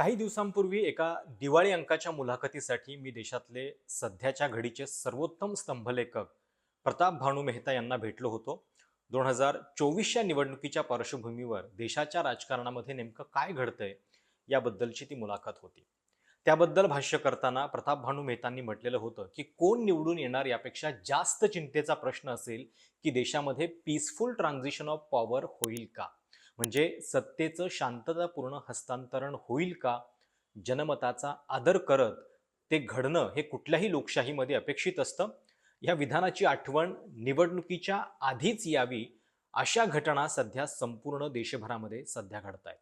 काही दिवसांपूर्वी एका दिवाळी अंकाच्या मुलाखतीसाठी मी देशातले सध्याच्या घडीचे सर्वोत्तम स्तंभलेखक प्रताप भानू मेहता यांना भेटलो होतो. दोन हजार चोवीसच्या निवडणुकीच्या पार्श्वभूमीवर देशाच्या राजकारणामध्ये नेमकं काय घडतंय याबद्दलची ती मुलाखत होती. त्याबद्दल भाष्य करताना प्रताप भानू मेहतांनी म्हटलेलं होतं की कोण निवडून येणार यापेक्षा जास्त चिंतेचा प्रश्न असेल की देशामध्ये पीसफुल ट्रान्झिशन ऑफ पॉवर होईल का? म्हणजे सत्तेचं शांततापूर्ण हस्तांतरण होईल का? जनमताचा आदर करत ते घडणं हे कुठल्याही लोकशाहीमध्ये अपेक्षित असतं? या विधानाची आठवण निवडणुकीच्या आधीच यावी अशा घटना सध्या संपूर्ण देशभरामध्ये सध्या घडत आहेत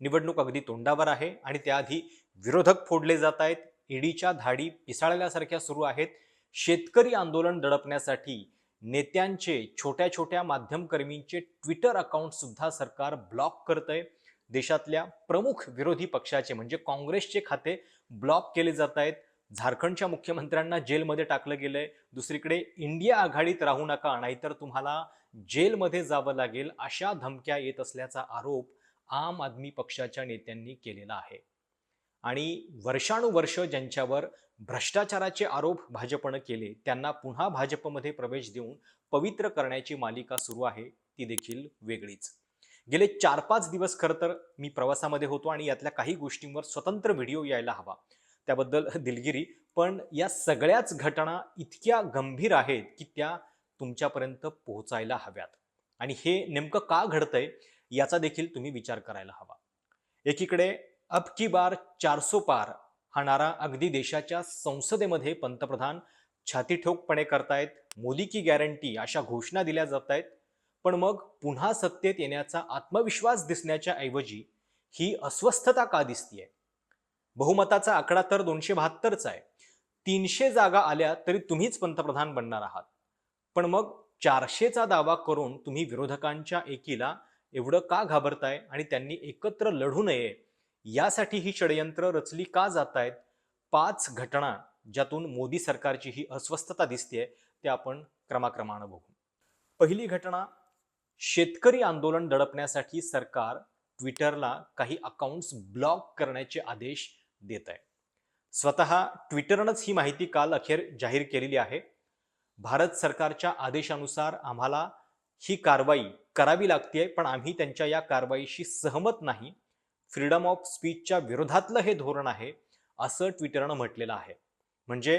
निवडणूक अगदी तोंडावर आहे आणि त्याआधी विरोधक फोडले जात आहेत. ईडीच्या धाडी पिसाळल्यासारख्या सुरू आहेत. शेतकरी आंदोलन दडपण्यासाठी नेत्यांचे छोट्या छोट्या माध्यमकर्मींचे ट्विटर अकाउंट सुद्धा सरकार ब्लॉक करत आहे देशातल्या प्रमुख विरोधी पक्षाचे म्हणजे काँग्रेसचे खाते ब्लॉक केले जात आहेत झारखंडच्या मुख्यमंत्र्यांना जेलमध्ये टाकलं गेलंय. दुसरीकडे इंडिया आघाडीत राहू नका नाहीतर तुम्हाला जेलमध्ये जावं लागेल अशा धमक्या येत असल्याचा आरोप आम आदमी पक्षाच्या नेत्यांनी केलेला आहे. आणि वर्षानुवर्ष ज्यांच्यावर भ्रष्टाचाराचे आरोप भाजपनं केले त्यांना पुन्हा भाजपमध्ये प्रवेश देऊन पवित्र करण्याची मालिका सुरू आहे ती देखील वेगळीच. गेले चार पाच दिवस खरं तर मी प्रवासामध्ये होतो आणि यातल्या काही गोष्टींवर स्वतंत्र व्हिडिओ यायला हवा. त्याबद्दल दिलगिरी पण या सगळ्याच घटना इतक्या गंभीर आहेत की त्या तुमच्यापर्यंत पोहोचायला हव्यात. आणि हे नेमकं का घडतंय याचा देखील तुम्ही विचार करायला हवा. एकीकडे अब की बार चारसो पार हा नारा अगदी देशाच्या संसदेमध्ये पंतप्रधान छातीठोकपणे करतायत मोदी की गॅरंटी अशा घोषणा दिल्या जात आहेत पण मग पुन्हा सत्तेत येण्याचा आत्मविश्वास दिसण्याच्या ऐवजी ही अस्वस्थता का दिसतीये? बहुमताचा आकडा तर दोनशे बहात्तरचा आहे. तीनशे जागा आल्या तरी तुम्हीच पंतप्रधान बनणार आहात. पण मग चारशेचा दावा करून तुम्ही विरोधकांच्या एकीला एवढं का घाबरताय आणि त्यांनी एकत्र लढू नये? यासाठी ही षडयंत्र रचली का जात आहेत पाच घटना ज्यातून मोदी सरकारची ही अस्वस्थता दिसते ते आपण क्रमाक्रमानं बघू. पहिली घटना शेतकरी आंदोलन दडपण्यासाठी सरकार ट्विटरला काही अकाउंट्स ब्लॉक करण्याचे आदेश देत आहे स्वतः ट्विटरनंच ही माहिती काल अखेर जाहीर केलेली आहे. भारत सरकारच्या आदेशानुसार आम्हाला ही कारवाई करावी लागते पण आम्ही त्यांच्या या कारवाईशी सहमत नाही. फ्रीडम ऑफ स्पीचच्या विरोधातलं हे धोरण आहे असं ट्विटरनं म्हटलेलं आहे. म्हणजे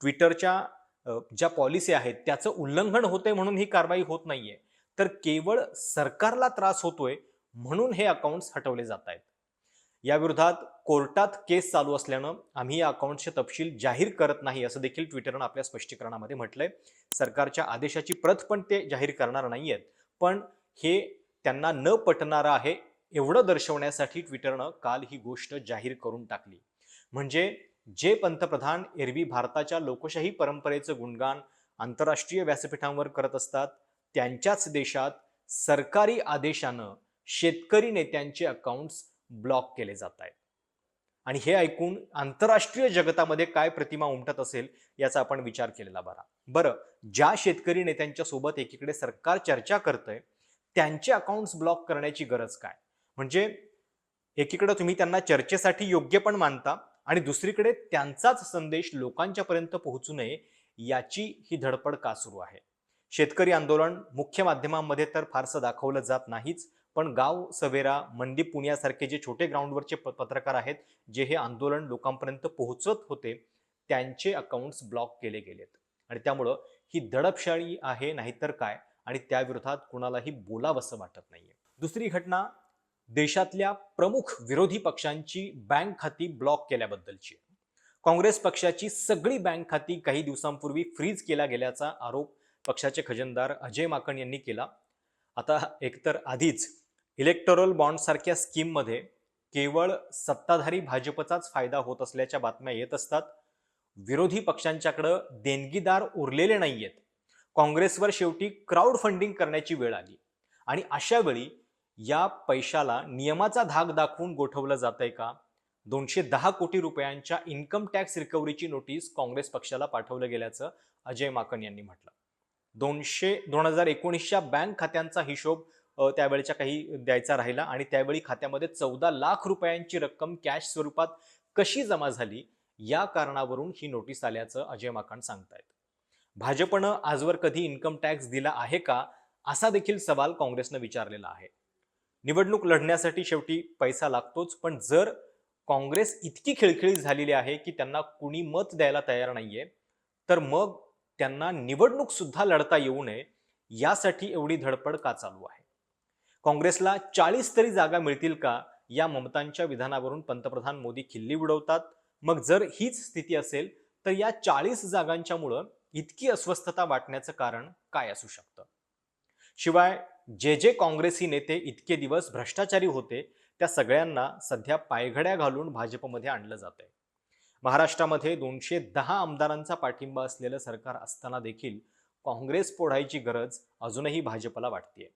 ट्विटरच्या ज्या पॉलिसी आहेत त्याचं उल्लंघन होतंय म्हणून ही कारवाई होत नाहीये. तर केवळ सरकारला त्रास होतोय म्हणून हे अकाउंट्स हटवले जात आहेत. याविरोधात कोर्टात केस चालू असल्यानं आम्ही या अकाउंटचे तपशील जाहीर करत नाही असं देखील ट्विटरनं आपल्या स्पष्टीकरणामध्ये म्हटलंय. सरकारच्या आदेशाची प्रत पण ते जाहीर करणार नाही आहेत पण हे त्यांना न पटणारं आहे एवढं दर्शवण्यासाठी ट्विटरनं काल ही गोष्ट जाहीर करून टाकली. म्हणजे जे पंतप्रधान एरवी भारताच्या लोकशाही परंपरेचं गुणगान आंतरराष्ट्रीय व्यासपीठांवर करत असतात त्यांच्याच देशात सरकारी आदेशानं शेतकरी नेत्यांचे अकाउंट्स ब्लॉक केले जात आहेत. आणि हे ऐकून आंतरराष्ट्रीय जगतामध्ये काय प्रतिमा उमटत असेल याचा आपण विचार केलेला बरा. बरं ज्या शेतकरी नेत्यांच्या सोबत एकीकडे सरकार चर्चा करतंय त्यांचे अकाउंट्स ब्लॉक करण्याची गरज काय? म्हणजे एकीकडे तुम्ही त्यांना चर्चेसाठी योग्य पण मानता आणि दुसरीकडे त्यांचाच संदेश लोकांच्यापर्यंत पोहोचू नये याची ही धडपड का सुरू आहे? शेतकरी आंदोलन मुख्य माध्यमांमध्ये तर फारसं दाखवलं जात नाहीच पण गाव सवेरा मंदी पुण्यासारखे जे छोटे ग्राउंडवरचे प- पत्रकार आहेत जे हे आंदोलन लोकांपर्यंत पोहोचत होते त्यांचे अकाउंट्स ब्लॉक केले गेलेत. आणि त्यामुळं ही दडपशाळी आहे नाहीतर काय? आणि त्याविरोधात कुणालाही बोलावंसं वाटत नाहीये. दुसरी घटना देशातल्या प्रमुख विरोधी पक्षांची बँक खाती ब्लॉक केल्याबद्दलची. काँग्रेस पक्षाची सगळी बँक खाती काही दिवसांपूर्वी फ्रीज केल्या गेल्याचा आरोप पक्षाचे खजनदार अजय माकण यांनी केला. आता एकतर आधीच इलेक्टोरल बॉन्डसारख्या स्कीममध्ये केवळ सत्ताधारी भाजपचाच फायदा होत असल्याच्या बातम्या येत असतात. विरोधी पक्षांच्याकडं देणगीदार उरलेले नाहीयेत. काँग्रेसवर शेवटी क्राऊड फंडिंग करण्याची वेळ आली. आणि अशा वेळी या पैशाला नियमाचा धाक दाखवून गोठवलं जातंय का? दोनशे दहा कोटी रुपयांच्या इन्कम टॅक्स रिकव्हरीची नोटीस काँग्रेस पक्षाला पाठवलं गेल्याचं अजय माकन यांनी म्हटलं. दोनशे दोन हजार एकोणीसच्या बँक खात्यांचा हिशोब त्यावेळेच्या काही द्यायचा राहिला आणि त्यावेळी खात्यामध्ये चौदा लाख रुपयांची रक्कम कॅश स्वरूपात कशी जमा झाली? या कारणावरून ही नोटीस आल्याचं अजय माकन सांगतायत. भाजपनं आजवर कधी इन्कम टॅक्स दिला आहे का? असा देखील सवाल काँग्रेसनं विचारलेला आहे. निवडणूक लढण्यासाठी शेवटी पैसा लागतोच. पण जर काँग्रेस इतकी खिळखिळी झालेली आहे की त्यांना कुणी मत द्यायला तयार नाहीये तर मग त्यांना निवडणूक सुद्धा लढता येऊ नये यासाठी एवढी धडपड का चालू आहे? काँग्रेसला चाळीस तरी जागा मिळतील का? या ममतांच्या विधानावरून पंतप्रधान मोदी खिल्ली उडवतात. मग जर हीच स्थिती असेल तर या चाळीस जागांच्यामुळं इतकी अस्वस्थता वाटण्याचं कारण काय असू शकतं? शिवाय जे जे काँग्रेसी नेते इतके दिवस भ्रष्टाचारी होते त्या सगळ्यांना सध्या पायघड्या घालून भाजपमध्ये आणलं जात आहे महाराष्ट्रामध्ये दोनशे दहा आमदारांचा पाठिंबा असलेलं सरकार असताना देखील काँग्रेस पोढायची गरज अजूनही भाजपला वाटतेय.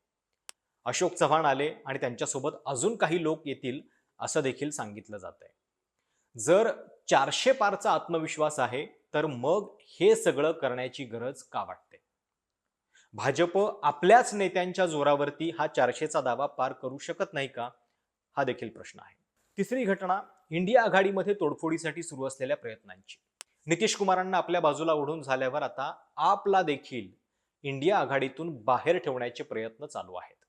अशोक चव्हाण आले आणि त्यांच्यासोबत अजून काही लोक येतील असं देखील सांगितलं जात आहे जर चारशे पारचा आत्मविश्वास आहे तर मग हे सगळं करण्याची गरज का वाटते? भाजप आपल्याच नेत्यांच्या जोरावरती हा चारशेचा दावा पार करू शकत नाही का? हा देखील प्रश्न आहे. तिसरी घटना इंडिया आघाडीमध्ये तोडफोडीसाठी सुरू असलेल्या प्रयत्नांची. नितीश कुमारांना आपल्या बाजूला ओढून झाल्यावर आता आपला देखील इंडिया आघाडीतून बाहेर ठेवण्याचे प्रयत्न चालू आहेत.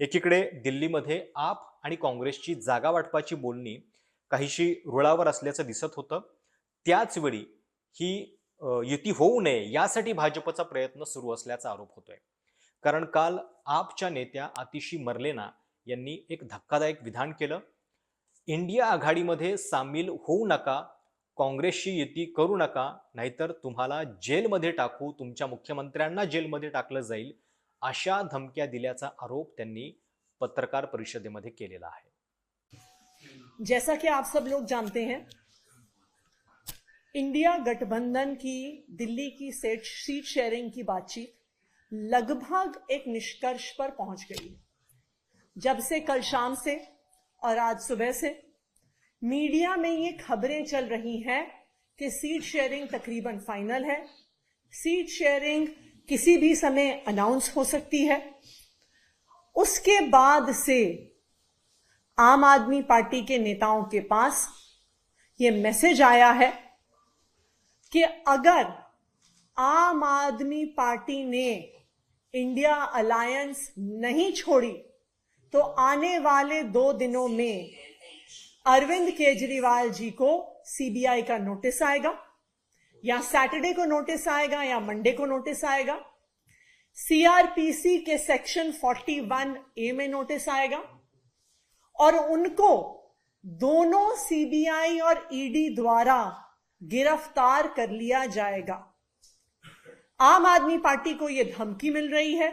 एकीकडे दिल्लीमध्ये आप आणि काँग्रेसची जागा वाटपाची बोलणी काहीशी रुळावर असल्याचं दिसत होतं. त्याचवेळी ही युती होऊ नये यासाठी भाजपचा प्रयत्न सुरू असल्याचा आरोप होतोय. कारण काल आपच्या नेत्या आतिशी मर्लेना यांनी एक धक्कादायक विधान केलं. इंडिया आघाडीमध्ये सामील होऊ नका काँग्रेसशी युती करू नका नाहीतर तुम्हाला जेलमध्ये टाकू तुमच्या मुख्यमंत्र्यांना जेलमध्ये टाकलं जाईल अशा धमक्या दिल्याचा आरोप त्यांनी पत्रकार परिषदेमध्ये केलेला आहे. जैसा कि आप सब लोग जानते हैं इंडिया गठबंधन की, दिल्ली की सेट सीट शेयरिंग की बातचीत लगभग एक निष्कर्ष पर पहुँच गई। जब से कल शाम से और आज सुबह से मीडिया में ये खबरें चल रही हैं कि सीट शेयरिंग तकरीबन फाइनल है। सीट शेयरिंग किसी भी समय अनाउंस हो सकती है। उसके बाद से आम आदमी पार्टी के नेताओं के पास ये मैसेज आया है कि अगर आम आदमी पार्टी ने इंडिया अलायंस नहीं छोड़ी तो आने वाले दो दिनों में अरविंद केजरीवाल जी को सीबीआई का नोटिस आएगा, या सैटरडे को नोटिस आएगा, या मंडे को नोटिस आएगा। सीआरपीसी के सेक्शन 41 ए में नोटिस आएगा, और उनको दोनों सीबीआई और ईडी द्वारा गिरफ़्तार कर लिया जाएगा। आम आदमी पार्टी को यह धमकी मिल रही है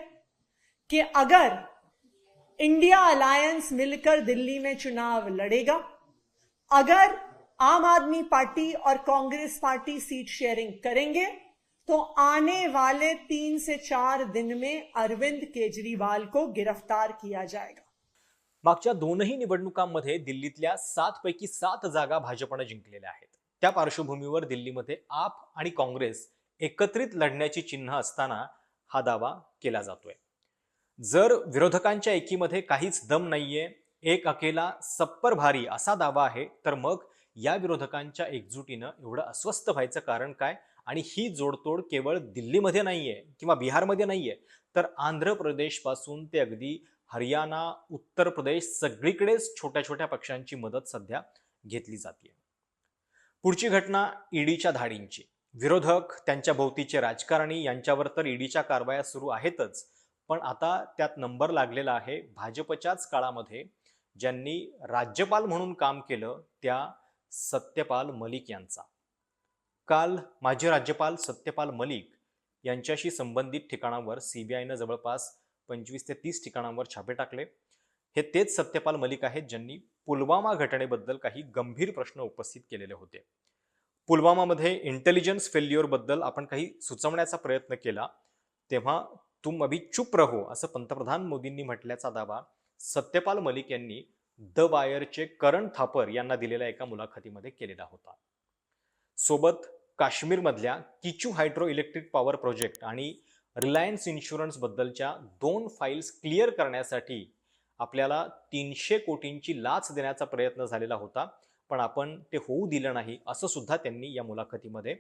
कि अगर इंडिया अलायंस मिलकर दिल्ली में चुनाव लड़ेगा, अगर आम आदमी पार्टी और कांग्रेस पार्टी सीट शेयरिंग करेंगे तो आने वाले तीन से चार दिन में अरविंद केजरीवाल को गिरफ़्तार किया जाएगा। मागच्या दोनही निवडणुकांमध्ये दिल्लीतल्या सात पैकी सात जागा भाजपनं जिंकलेल्या आहेत. त्या पार्श्वभूमीवर दिल्लीमध्ये आप आणि काँग्रेस एकत्रित लढण्याची चिन्ह असताना हा दावा केला जातोय. जर विरोधकांच्या एकीमध्ये काहीच दम नाहीये एक अकेला सप्पर भारी असा दावा आहे तर मग या विरोधकांच्या एकजुटीनं एवढं अस्वस्थ व्हायचं कारण काय? आणि ही जोडतोड केवळ दिल्लीमध्ये नाहीये किंवा बिहारमध्ये नाहीये तर आंध्र प्रदेशपासून ते अगदी हरियाणा उत्तर प्रदेश सगळीकडेच छोट्या छोट्या पक्षांची मदत सध्या घेतली जाते पुढची घटना ईडीच्या धाडींची. विरोधक त्यांच्या भोवतीचे राजकारणी यांच्यावर तर ईडीच्या कारवाया सुरू आहेतच पण आता त्यात नंबर लागलेला आहे. भाजपच्याच काळामध्ये ज्यांनी राज्यपाल म्हणून काम केलं त्या सत्यपाल मलिक यांचा. काल माजी राज्यपाल सत्यपाल मलिक यांच्याशी संबंधित ठिकाणावर सीबीआयनं जवळपास पंचवीस ते तीस ठिकाणांवर छापे टाकले. हे तेच सत्यपाल मलिक आहेत ज्यांनी पुलवामा घटनेबद्दल काही गंभीर प्रश्न उपस्थित केलेले होते. पुलवामामध्ये इंटेलिजन्स फेल्युअरबद्दल आपण काही सुचवण्याचा प्रयत्न केला. तेव्हा तुम अभी चुप रहो असं पंतप्रधान मोदींनी म्हटल्याचा दावा सत्यपाल मलिक यांनी द वायरचे करण थापर यांना दिलेल्या एका मुलाखतीमध्ये केलेला होता. सोबत काश्मीरमधल्या Kishu hydro electric power project आणि रिलायन्स इन्शुरन्सबद्दलच्या दोन फाईल्स क्लिअर करण्यासाठी आपल्याला तीनशे कोटींची लाच देण्याचा प्रयत्न झालेला होता पण आपण ते होऊ दिलं नाही असं सुद्धा त्यांनी या मुलाखतीमध्ये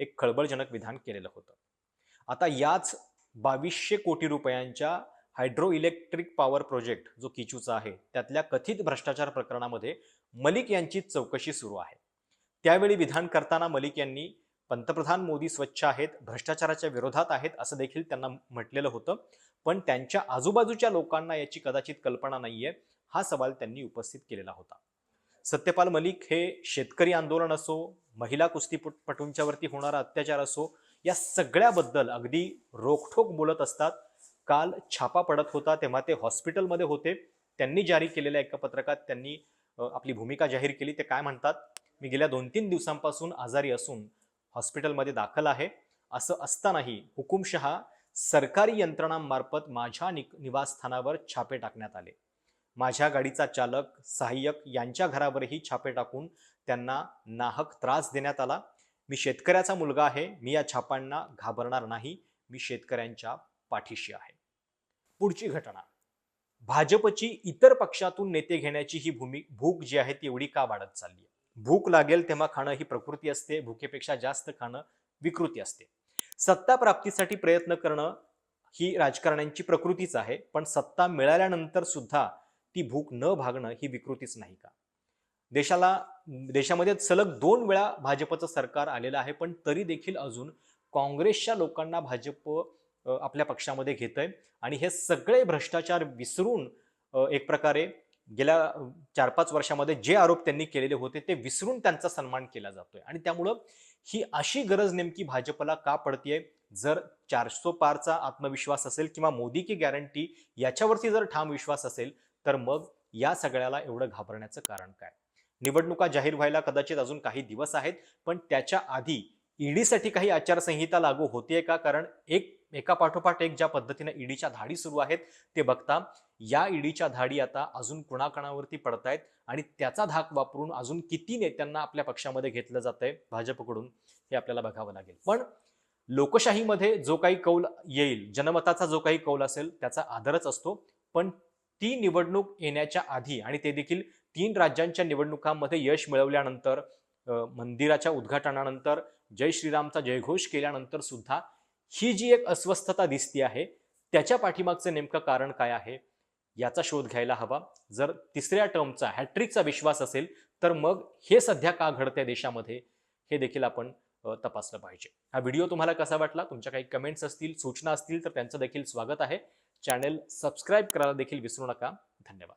एक खळबळजनक विधान केलेलं होतं. आता याच बावीसशे कोटी रुपयांच्या हायड्रो इलेक्ट्रिक पॉवर प्रोजेक्ट जो किचूचा आहे त्यातल्या कथित भ्रष्टाचार प्रकरणामध्ये मलिक यांची चौकशी सुरू आहे. त्यावेळी विधान करताना मलिक यांनी पंतप्रधान मोदी स्वच्छ आहेत भ्रष्टाचाराच्या विरोधात आहेत असं देखील त्यांना म्हटलेलं होतं. पण त्यांच्या आजूबाजूच्या लोकांना याची कदाचित कल्पना नाहीये हा सवाल त्यांनी उपस्थित केलेला होता. सत्यपाल मलिक हे शेतकरी आंदोलन असो महिला कुस्तीपटूंच्यावरती होणारा अत्याचार असो या सगळ्याबद्दल अगदी रोखठोक बोलत असतात. काल छापा पडत होता तेव्हा ते हॉस्पिटलमध्ये होते. त्यांनी जारी केलेल्या एका पत्रकात त्यांनी आपली भूमिका जाहीर केली. ते काय म्हणतात? मी गेल्या दोन तीन दिवसांपासून आजारी असून हॉस्पिटलमध्ये दाखल आहे. असं असतानाही हुकुमशहा सरकारी यंत्रणांमार्फत माझ्या नि निवासस्थानावर छापे टाकण्यात आले. माझ्या गाडीचा चालक सहाय्यक यांच्या घरावरही छापे टाकून त्यांना नाहक त्रास देण्यात आला. मी शेतकऱ्याचा मुलगा आहे. मी या छापांना घाबरणार नाही. मी शेतकऱ्यांच्या पाठीशी आहे. पुढची घटना. भाजपची इतर पक्षातून नेते घेण्याची ही भूमी भूक जी आहे ती एवढी का वाढत चालली आहे? भूक लागेल तेव्हा खाणं ही प्रकृती असते भूकेपेक्षा जास्त खाणं विकृती असते. सत्ता प्राप्तीसाठी प्रयत्न करणं ही राजकारण्यांची प्रकृतीच आहे पण सत्ता मिळाल्यानंतर सुद्धा ती भूक न भागणं ही विकृतीच नाही का? देशाला देशामध्ये सलग दोन वेळा भाजपचं सरकार आलेलं आहे पण तरी देखील अजून काँग्रेसच्या लोकांना भाजप आपल्या पक्षामध्ये घेत आहे आणि हे सगळे भ्रष्टाचार विसरून एक प्रकारे गेल्या चार पाच वर्षामध्ये जे आरोप त्यांनी केलेले होते ते विसरून त्यांचा सन्मान केला जातोय. आणि त्यामुळं ही अशी गरज नेमकी भाजपला का पडतीये? जर चारसो पारचा आत्मविश्वास असेल किंवा मोदी की गॅरंटी याच्यावरती जर ठाम विश्वास असेल तर मग या सगळ्याला एवढं घाबरण्याचं कारण काय? निवडणुका जाहीर व्हायला कदाचित अजून काही दिवस आहेत पण त्याच्या आधी ईडीसाठी काही आचारसंहिता लागू होतीये का? कारण एक एका पाठोपाठ एक ज्या पद्धतीने ईडीच्या धाडी सुरू आहेत ते बघता या ईडीच्या धाडी आता अजून कुणाकणावरती पडतायत आणि त्याचा धाक वापरून अजून किती नेत्यांना आपल्या पक्षामध्ये घेतलं जात आहे भाजपकडून हे आपल्याला बघावं लागेल. पण लोकशाहीमध्ये जो काही कौल येईल जनमताचा जो काही कौल असेल त्याचा आदरच असतो. पण ती निवडणूक येण्याच्या आधी आणि ते देखील तीन राज्यांच्या निवडणुकांमध्ये यश मिळवल्यानंतर मंदिराच्या उद्घाटनानंतर जय श्रीरामचा जयघोष केल्यानंतर सुद्धा ही जी एक अस्वस्थता दिसती आहे त्याच्या पाठीमागचं नेमकं कारण काय आहे याचा शोध घ्यायला हवा. जर तिसऱ्या टर्मचा हॅट्रिकचा विश्वास असेल तर मग हे सध्या का घडतंय देशामध्ये हे देखील आपण तपासलं पाहिजे. हा व्हिडिओ तुम्हाला कसा वाटला? तुमच्या काही कमेंट्स असतील सूचना असतील तर त्यांचं देखील स्वागत आहे. चॅनेल सबस्क्राईब करायला देखील विसरू नका. धन्यवाद.